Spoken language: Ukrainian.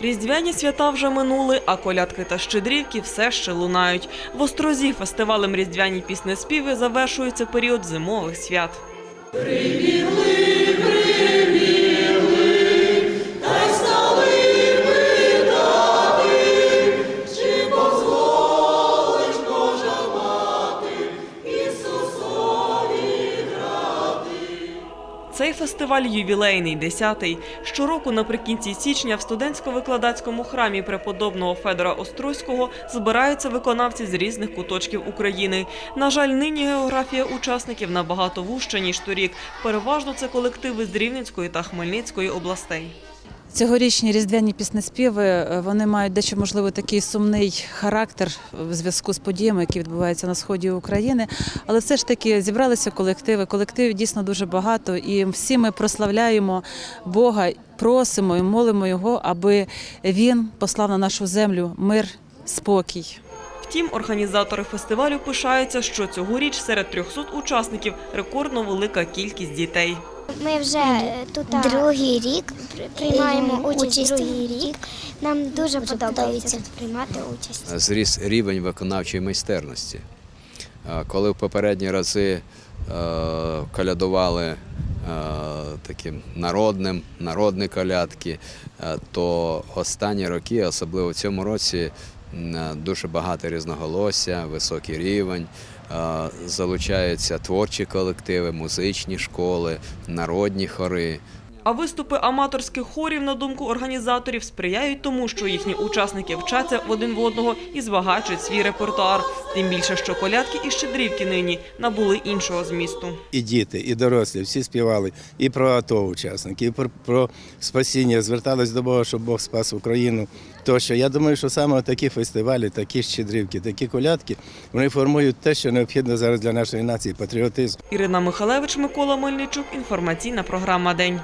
Різдвяні свята вже минули, а колядки та щедрівки все ще лунають. В Острозі фестивалем різдвяні піснеспіви завершується період зимових свят. Цей фестиваль ювілейний, десятий. Щороку наприкінці січня в студентсько-викладацькому храмі преподобного Федора Острозького збираються виконавці з різних куточків України. На жаль, нині географія учасників набагато вужча, ніж торік. Переважно це колективи з Рівненської та Хмельницької областей. Цьогорічні різдвяні піснеспіви е, вони мають дещо можливо такий сумний характер в зв'язку з подіями, які відбуваються на сході України. Але все ж таки зібралися колективи. Колективів дійсно дуже багато, і всі ми прославляємо Бога, просимо і молимо його, аби він послав на нашу землю мир, спокій. Втім, організатори фестивалю пишаються, що цьогоріч серед 300 учасників рекордно велика кількість дітей. Ми вже е, тут Другий рік приймаємо участь, другий рік. Нам дуже подобається тут приймати участь. зріс рівень виконавчої майстерності. Е, Коли в попередні рази е, колядували е, таким народним, народні колядки, е, то останні роки, особливо в цьому році, е, дуже багато різноголосся, високий рівень. е, Залучаються творчі колективи, музичні школи, народні хори. А виступи аматорських хорів, на думку організаторів, сприяють тому, що їхні учасники вчаться один в одного і збагачують свій репертуар. Тим більше, що колядки і щедрівки нині набули іншого змісту. і діти, і дорослі, всі співали і про АТО учасники, і про, про спасіння, звертались до Бога, щоб Бог спас Україну. Тощо я думаю, що саме такі фестивалі, такі щедрівки, такі колядки, вони формують те, що необхідно зараз для нашої нації патріотизм. Ірина Михалевич, Микола Мельничук. Інформаційна програма День.